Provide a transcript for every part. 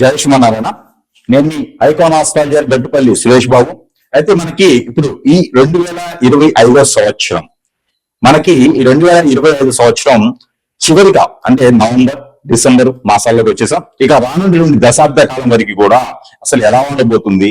జయ శ్రీమన్నారాయణ. నేను మీ icon astrologer Gattupalli Suresh Babu. అయితే మనకి ఇప్పుడు ఈ రెండు వేల ఇరవై ఐదో సంవత్సరం. మనకి ఈ రెండు వేల ఇరవై ఐదు సంవత్సరం చివరిగా అంటే నవంబర్ డిసెంబర్ మాసాల్లోకి వచ్చేసాం. ఇక రానుండి దశాబ్ద కాలం వరకు కూడా అసలు ఎలా ఉండబోతుంది?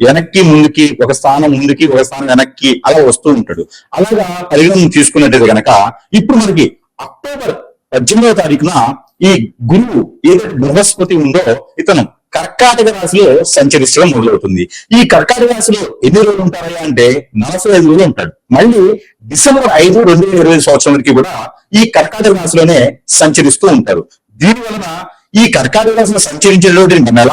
వెనక్కి ముందుకి ఒక స్థానం ముందుకి ఒక స్థానం వెనక్కి అలా వస్తూ ఉంటాడు. అలాగా పరిగణన తీసుకున్నట్టయితే గనక ఇప్పుడు మనకి అక్టోబర్ పద్దెనిమిదవ తారీఖున ఈ గురువు ఏదైతే బృహస్పతి ఉందో ఇతను కర్కాటక రాశిలో సంచరించడం మొదలవుతుంది. ఈ కర్కాటక రాశిలో ఎన్ని రోజులు ఉంటారయ్యా అంటే నలభై ఐదు రోజులు ఉంటాడు. మళ్ళీ డిసెంబర్ ఐదు రెండు వేల ఇరవై సంవత్సరం వరకు కూడా ఈ కర్కాటక రాశిలోనే సంచరిస్తూ ఉంటారు. దీని వలన ఈ కర్కాటక రాశిలో సంచరించేటువంటి నెల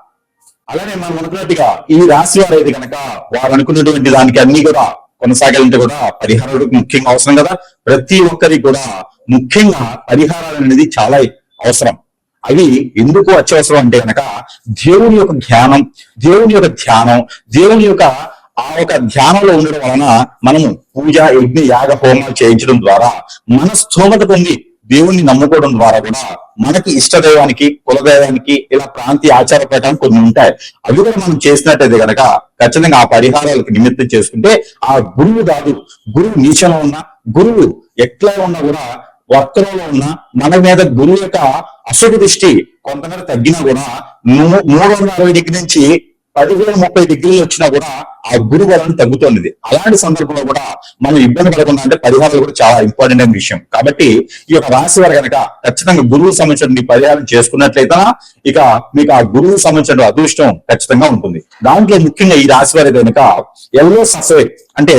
అలానే మనం అనుకున్నట్టుగా ఈ రాశి వారైతే కనుక వారు అనుకున్నటువంటి దానికి అన్ని కూడా కొనసాగాలంటే కూడా పరిహారాలు ముఖ్యంగా అవసరం కదా. ప్రతి ఒక్కరికి కూడా ముఖ్యంగా పరిహారాలు అనేది చాలా అవసరం. అవి ఎందుకు అత్యవసరం అంటే కనుక దేవుని యొక్క ధ్యానం దేవుని యొక్క ధ్యానం దేవుని యొక్క ఆ యొక్క ధ్యానంలో ఉండడం వలన మనము పూజ యజ్ఞ యాగ హోమాలు చేయించడం ద్వారా మన స్థోమత పొంది దేవుణ్ణి నమ్ముకోవడం ద్వారా కూడా మనకి ఇష్టదైవానికి కులదైవానికి ఇలా ప్రాంతీయ ఆచార ప్రకారం కొన్ని ఉంటాయి. అవి కూడా మనం చేసినట్టయితే కనుక ఖచ్చితంగా ఆ పరిహారాలకు నిమిత్తం చేసుకుంటే ఆ గురువు కాదు గురువు నీచలో ఉన్న గురువు ఎట్లా ఉన్నా కూడా వర్తనంలో ఉన్న మన మీద గురువు యొక్క అశుభ దృష్టి కొంతమేర తగ్గినా కూడా మూడు వందల అరవై డిగ్రీ నుంచి పదివేల ముప్పై డిగ్రీలు వచ్చినా కూడా ఆ గురు బలం తగ్గుతున్నది అలాంటి సందర్భంలో కూడా మనం ఇబ్బంది పడకుండా అంటే పరిహారాలు కూడా చాలా ఇంపార్టెంట్ అయిన విషయం. కాబట్టి ఈ యొక్క రాశి వారు కనుక ఖచ్చితంగా గురువు సంబంధించిన పరిహారం చేసుకున్నట్లయితే ఇక మీకు ఆ గురువు సంబంధించిన అదృష్టం ఖచ్చితంగా ఉంటుంది. దాంట్లో ముఖ్యంగా ఈ రాశి వారి కనుక ఎల్లో ససే అంటే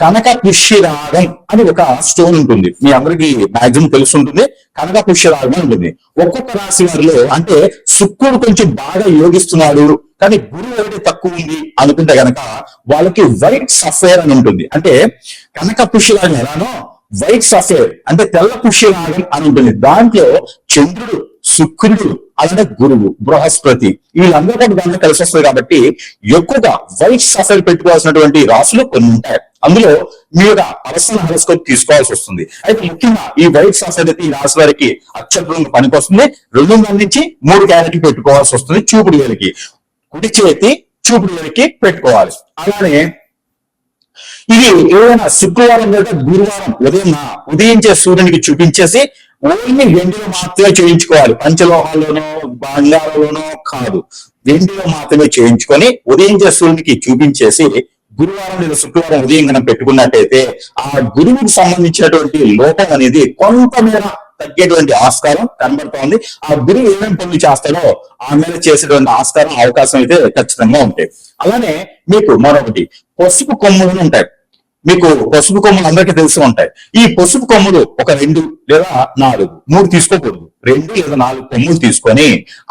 కనక పుష్యరాగం అని ఒక స్టోన్ ఉంటుంది. మీ అందరికి మాక్సిమం తెలుసుంటుంది. కనక పుష్య రాగం ఉంటుంది. ఒక్కొక్క రాశి వారిలో అంటే శుక్రుడు కొంచెం బాగా యోగిస్తున్నాడు. కానీ గురువు ఒకటి తక్కువ ఉంది అనుకుంటే గనక వాళ్ళకి వైట్ సఫేర్ అని ఉంటుంది. అంటే కనక పుష్యరాగం ఎలానో వైట్ సఫేర్ అంటే తెల్ల పుష్యరాగం అని ఉంటుంది. దాంట్లో చంద్రుడు శుక్రుడు అలానే గురువు బృహస్పతి వీళ్ళందరూ కూడా దాంట్లో కలిసి వస్తుంది కాబట్టి ఎక్కువగా వైట్ సఫర్ పెట్టుకోవాల్సినటువంటి రాసులు కొన్ని ఉంటాయి. అందులో మీరు అరసన పర్సనల్ హెరోస్కోప్ తీసుకోవాల్సి వస్తుంది. అయితే ముఖ్యంగా ఈ వైట్ సఫర్ అయితే ఈ రాశి వారికి అత్యద్భుతంగా పనికొస్తుంది. రెండు వందల నుంచి మూడు క్యారెట్లు పెట్టుకోవాల్సి వస్తుంది. చూపుడు వేలకి. కుడి చేతి చూపుడు పెట్టుకోవాలి. అలానే ఇది ఏదైనా శుక్రవారం లేదా గురువారం ఉదయం ఉదయించే సూర్యునికి చూపించేసి ఓన్లీ వెండిలో మాత్రమే చేయించుకోవాలి. పంచలోహాల్లోనో బంగారంలోనో కాదు. వెండిలో మాత్రమే చేయించుకొని ఉదయించే సూర్యునికి చూపించేసి గురువారం లేదా శుక్రవారం ఉదయం కనుక పెట్టుకున్నట్టయితే ఆ గురువుకి సంబంధించినటువంటి లోపం అనేది కొంతమేర తగ్గేటువంటి ఆస్కారం కనబడుతోంది. ఆ గురువు ఏమేమి పనులు చేస్తాడో ఆ మీద చేసేటువంటి ఆస్కారం అవకాశం అయితే ఖచ్చితంగా ఉంటాయి. అలానే మీకు మరొకటి పసుపు కొమ్ములు ఉంటాయి. మీకు పసుపు కొమ్ములు అందరికీ తెలిసి ఉంటాయి. ఈ పసుపు కొమ్ములు ఒక రెండు లేదా నాలుగు మూడు తీసుకోకూడదు. రెండు లేదా నాలుగు కొమ్ములు తీసుకొని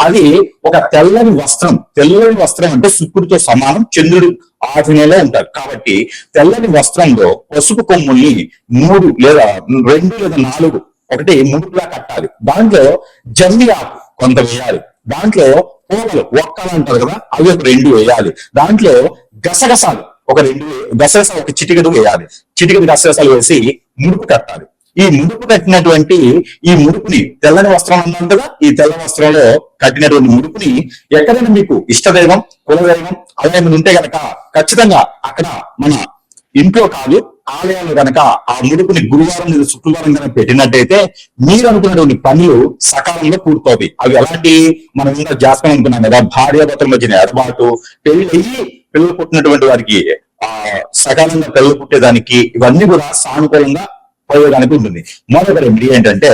అది ఒక తెల్లని వస్త్రం తెల్లని వస్త్రం అంటే శుక్రుడితో సమానం చంద్రుడు ఆధీనంలో ఉంటారు. కాబట్టి తెల్లని వస్త్రంలో పసుపు కొమ్ముల్ని మూడు లేదా రెండు లేదా నాలుగు ఒకటి ముడుపులా కట్టాలి. దాంట్లో జమ్మి ఆకు కొంత వేయాలి. దాంట్లో పోగలు ఒక్కలు అంటారు కదా అవి ఒక రెండు వేయాలి. దాంట్లో గసగసాలు ఒక రెండు గసగస గసగసాలు ఒక చిటికెడు వేయాలి. చిటికెడు గసగసాలు వేసి ముడుపు కట్టాలి. ఈ ముడుపు కట్టినటువంటి ఈ ముడుపుని తెల్లని వస్త్రం అన్నాం కదా ఈ తెల్ల వస్త్రంలో కట్టినటువంటి ముడుపుని ఎక్కడైనా మీకు ఇష్టదైవం కులదైవం అలా ఏమైనా ఉంటే గనక ఖచ్చితంగా అక్కడ మన ఇంట్లో కాదు ఆలయాలు గనక ఆ ముడుపుని గురువారం లేదా శుక్రవారం కనుక పెట్టినట్టయితే మీరు అనుకున్నటువంటి పనులు సకాలంలో పూర్తవుతాయి. అవి ఎలాంటి మనం ఇంకా జాస్కం అనుకున్నాం కదా భార్యాభర్తల మధ్యన ఏర్పాటు పెళ్ళి అయ్యి పిల్లలు పుట్టినటువంటి వారికి ఆ సకాలంగా పిల్లలు పుట్టేదానికి ఇవన్నీ కూడా సానుకూలంగా పోయేదానికి ఉంటుంది. మొదటి రెమెడీ ఏంటంటే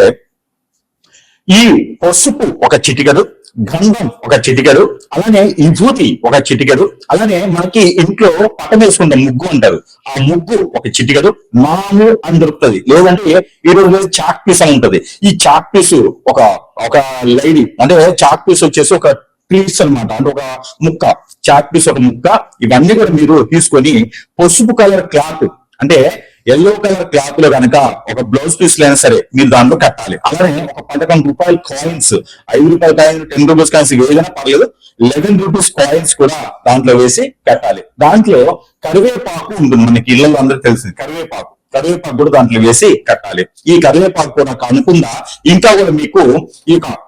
ఈ పసుపు ఒక చిటికలు గంధం ఒక చిటికెడు అలానే విభూతి ఒక చిటికెడు అలానే మనకి ఇంట్లో పట్టం వేసుకుంటే ముగ్గు అంటారు. ఆ ముగ్గు ఒక చిటికెడు మాము అని దొరుకుతుంది లేదంటే ఈ రోజు చాక్ పీస్ అని ఉంటది. ఈ చాక్ పీస్ ఒక ఒక లైడి అంటే చాక్ పీస్ వచ్చేసి ఒక పీస్ అన్నమాట. అంటే ఒక ముక్క. చాక్ పీస్ ఒక ముక్క. ఇవన్నీ కూడా మీరు తీసుకొని పసుపు కలర్ క్లాత్ అంటే ఎల్లో కలర్ క్లాత్లో కనుక ఒక బ్లౌజ్ పీస్ అయినా సరే మీరు దాంట్లో కట్టాలి. అలానే ఒక పదకొండు రూపాయల కాయిన్స్ ఐదు రూపాయల కాయిన్ టెన్ రూపీస్ కాయిన్స్ ఏదైనా పర్లేదు లెవెన్ రూపీస్ కాయిన్స్ కూడా దాంట్లో వేసి కట్టాలి. దాంట్లో కరివేపాకు ఉంటుంది మనకి ఇళ్ళలో అందరూ తెలిసింది. కరివేపాకు. కరివేపాకు కూడా దాంట్లో వేసి కట్టాలి. ఈ కరివేపాకు కూడా కానుకుండా ఇంకా కూడా మీకు ఈ యొక్క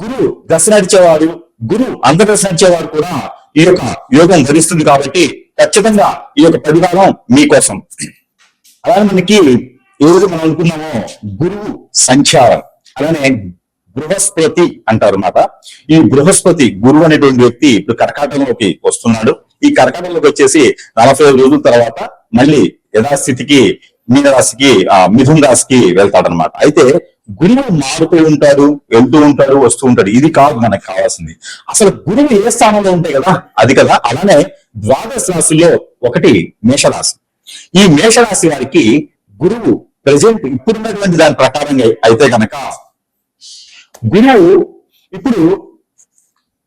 గురువు దశ నడిచేవారు గురువు అంతదశ నడిచేవారు కూడా ఈ యొక్క యోగం ధరిస్తుంది కాబట్టి ఖచ్చితంగా ఈ యొక్క పరిహారం మీకోసం. అలానే మనకి ఏదో మనం అనుకున్నామో గురువు సంచారం అలానే బృహస్పతి అంటారు మాట. ఈ బృహస్పతి గురువు అనేటువంటి వ్యక్తి ఇప్పుడు కర్కాటకంలోకి వస్తున్నాడు. ఈ కర్కాటకంలోకి వచ్చేసి నలభై ఐదు రోజుల తర్వాత మళ్ళీ యథాస్థితికి మీన రాశికి ఆ మిథున రాశికి వెళ్తాడనమాట అయితే గురువు మారుతూ ఉంటారు వెళ్తూ ఉంటారు వస్తూ ఉంటారు ఇది కాదు మనకు కావాల్సింది. అసలు గురువు ఏ స్థానంలో ఉంటాయి కదా? అది కదా? అలానే ద్వాదశ రాశుల్లో ఒకటి మేషరాశి. ఈ మేషరాశి వారికి గురువు ప్రజెంట్ ఇప్పుడున్నటువంటి దాని ప్రకారంగా అయితే కనుక గురువు ఇప్పుడు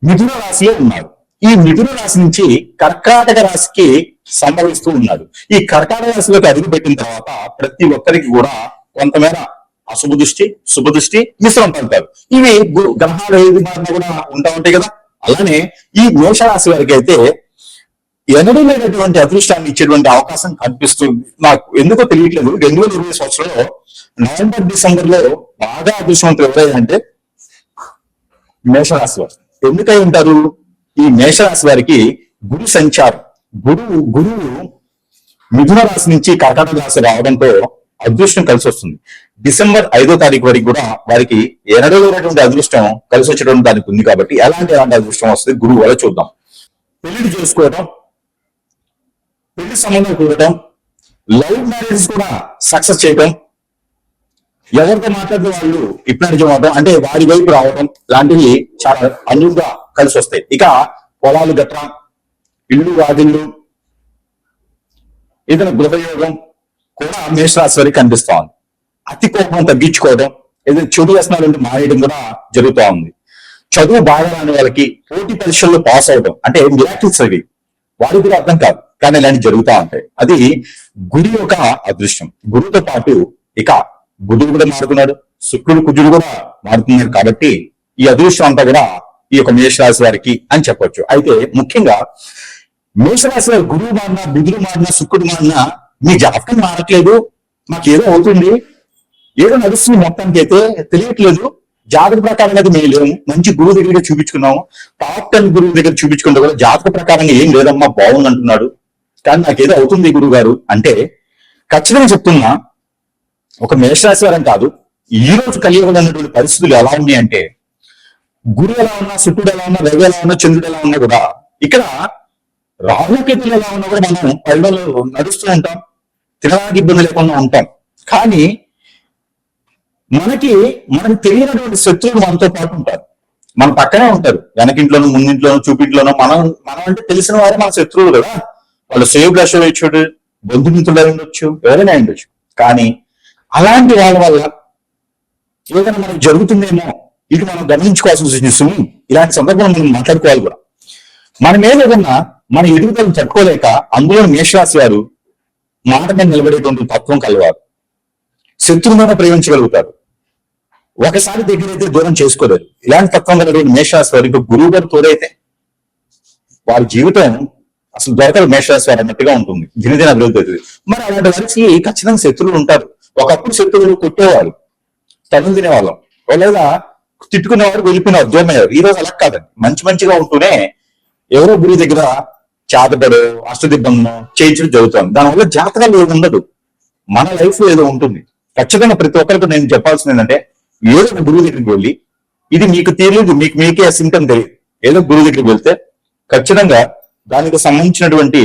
మిథున రాశిలో ఉన్నారు ఈ మిథున రాశి నుంచి కర్కాటక రాశికి సంభవిస్తూ ఉన్నారు ఈ కర్కాటక రాశిలోకి అడుగు పెట్టిన తర్వాత ప్రతి ఒక్కరికి కూడా కొంతమేర అశుభ దృష్టి శుభ దృష్టి మిశ్రమం పడతారు ఇవి గ్రహాలు ఏది కూడా ఉంటా ఉంటాయి కదా? అలానే ఈ మేషరాశి వారికి అయితే ఎన్నడూ లేనటువంటి అదృష్టాన్ని ఇచ్చేటువంటి అవకాశం కనిపిస్తుంది. నాకు ఎందుకో తెలియట్లేదు. రెండు వేల ఇరవై సంవత్సరంలో నవంబర్ డిసెంబర్లో బాగా అదృష్టవంతులు ఎవరైందంటే మేషరాశి వారు. ఎందుకై ఉంటారు? ఈ మేషరాశి వారికి గురు సంచారం. గురువు గురువు మిథున రాశి నుంచి కర్కాటక రాశి రావడంతో అదృష్టం కలిసి వస్తుంది. డిసెంబర్ ఐదో తారీఖు వరకు కూడా వారికి ఎన్నడూ అదృష్టం కలిసి వచ్చేటువంటి దానికి ఉంది కాబట్టి ఎలాంటి ఎలాంటి అదృష్టం వస్తుంది గురువు వల్ల చూద్దాం. పెళ్ళి చేసుకోవడం పెళ్ళి సంబంధం కూడటం లవ్ మ్యారేజ్ కూడా సక్సెస్ చేయటం ఎవరితో మాట్లాడే వాళ్ళు ఇప్పటికీ అవడం అంటే వారి వైపు రావడం లాంటివి చాలా అనువుగా కలిసి వస్తాయి. ఇక పొలాలు గట్రా ఇల్లు వాదిళ్ళు ఏదైనా గృహయోగం కూడా మేషరాశి వారికి కనిపిస్తా ఉంది అతి కోపం తగ్గించుకోవడం ఏదైనా చెడు వ్యసనాలు మానేయడం కూడా జరుగుతూ ఉంది. చదువు బాగా రాని వాళ్ళకి పోటీ పరీక్షల్లో పాస్ అవడం అంటే మిరాకిల్స్ అవి. వారికి కూడా అర్థం కాదు కానీ ఇలాంటివి జరుగుతూ ఉంటాయి. అది గురి యొక్క అదృష్టం. గురువుతో పాటు ఇక బుధుడు కూడా మారుతున్నాడు శుక్రుడు కుజుడు కూడా మారుతున్నారు కాబట్టి ఈ అదృష్టం అంతా కూడా ఈ యొక్క మేషరాశి వారికి అని చెప్పొచ్చు. అయితే ముఖ్యంగా మేషరాశి వారి గురువు మారినా బుధుడు మారినా శుక్రుడు మారినా మీ జాతకం మారట్లేదు మాకేదో ఏదో అవుతుంది. ఏదో నడుస్తుంది మొత్తానికి అయితే తెలియట్లేదు. జాతక ప్రకారంగా అయితే మేము లేము. మంచి గురువు దగ్గర చూపించుకున్నాము. టాప్ టెన్ గురువు దగ్గర చూపించుకుంటే కూడా జాతక ప్రకారంగా ఏం లేదమ్మా బాగుంది అంటున్నాడు. కానీ నాకేదో అవుతుంది గురువు గారు అంటే ఖచ్చితంగా చెప్తున్నా ఒక మేషరాశి వారం కాదు ఈ రోజు కలియుగంలో ఉన్నటువంటి పరిస్థితులు ఎలా ఉన్నాయి అంటే గురువు ఎలా ఉన్నా శుక్రుడు ఎలా ఉన్నా రవి ఎలా ఉన్నా చంద్రుడు ఎలా ఉన్నా కూడా ఇక్కడ రాహుకేతులు ఎలా ఉన్నా కూడా మనం పల్లెల్లో నడుస్తూ ఉంటాం తినడానికి ఇబ్బంది లేకుండా ఉంటాం. కానీ మనకి మనకు తెలియనటువంటి శత్రువులు మనతో పాటు ఉంటారు. మన పక్కనే ఉంటారు. వెనకింట్లోనూ ముందింట్లోనూ చూపింట్లోనూ మనం మనం అంటే తెలిసిన వారే మన శత్రువులు కదా. వాళ్ళు సేవ్ వచ్చాడు బంధుమిత్రులు ఉండొచ్చు ఎవరైనా ఉండొచ్చు. కానీ అలాంటి వాళ్ళ వల్ల ఏదైనా మనకు జరుగుతుందేమో ఇది మనం గమనించుకోవాల్సిన సూచిస్తుంది ఇలాంటి సందర్భంలో మనం మాట్లాడుకోవాలి కూడా. మన మీద ఏదన్నా మన ఎదుగుదలను తట్టుకోలేక అందులో మేషరాశి వారు మాట మీద నిలబడేటువంటి తత్వం కలవారు. శత్రువులను ప్రేమించగలుగుతారు. ఒకసారి దగ్గరైతే దూరం చేసుకోలేరు. ఇలాంటి తత్వం కలిగిన మేషరాశి వారు. ఇంకా గురువు గారు తోడైతే వారి జీవితం అసలు దొరకదు మేషరాశి వారు అన్నట్టుగా ఉంటుంది. దినదిన అభివృద్ధి అవుతుంది. మరి అలాంటి వారికి ఖచ్చితంగా శత్రువులు ఉంటారు. ఒకప్పుడు శత్రువులు కొట్టేవారు. తను తినేవాళ్ళం లేదా తిట్టుకునేవారు వెళ్ళిపోయినారు దూరం ఈ రోజు అలా కాదండి. మంచి మంచిగా ఉంటూనే ఎవరో గురువు దగ్గర చేతబడు అష్టదిబ్బందం చేయించడం జరుగుతుంది. దానివల్ల జాతకాలు ఏది ఉండదు. మన లైఫ్లో ఏదో ఉంటుంది. ఖచ్చితంగా ప్రతి ఒక్కరికి నేను చెప్పాల్సింది ఏంటంటే ఏదో గురువు దగ్గరికి వెళ్ళి ఇది మీకు తెలియదు మీకు మీకే సింటమ్ తెలియదు ఏదో గురువు దగ్గరికి వెళ్తే ఖచ్చితంగా దానికి సంబంధించినటువంటి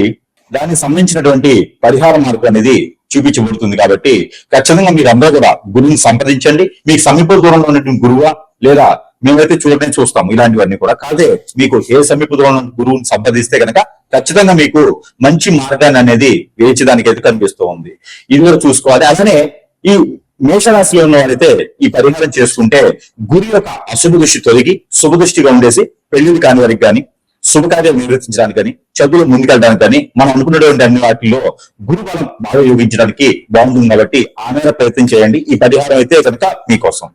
దానికి సంబంధించినటువంటి పరిహార మార్గం అనేది చూపించబడుతుంది కాబట్టి ఖచ్చితంగా మీరు అందరూ కూడా గురువుని సంప్రదించండి. మీకు సమీప దూరంలో ఉన్నటువంటి గురువా లేదా మేమైతే చూడడానికి చూస్తాం. ఇలాంటివన్నీ కూడా కాదే మీకు ఏ సమీప దూరంలో గురువుని సంప్రదిస్తే కనుక ఖచ్చితంగా మీకు మంచి మార్గాన్ని అనేది వేయించడానికి ఎదురు కనిపిస్తూ ఉంది. ఇది కూడా చూసుకోవాలి. అలానే ఈ మేషరాశిలో ఉన్న వారైతే ఈ పరిహారం చేసుకుంటే గురి యొక్క అశుభ దృష్టి తొలగి శుభ దృష్టిగా ఉండేసి పెళ్ళిళ్ళు కాని వారికి కానీ శుభకార్యాలు నిర్వర్తించడానికి కానీ చదువులు ముందుకెళ్ళడానికి కానీ మనం అనుకున్నటువంటి అన్ని వాటిల్లో గురు బాగా యోగించడానికి బాగుంటుంది కాబట్టి ఆ మేర ప్రయత్నం చేయండి. ఈ పరిహారం అయితే కనుక మీకోసం.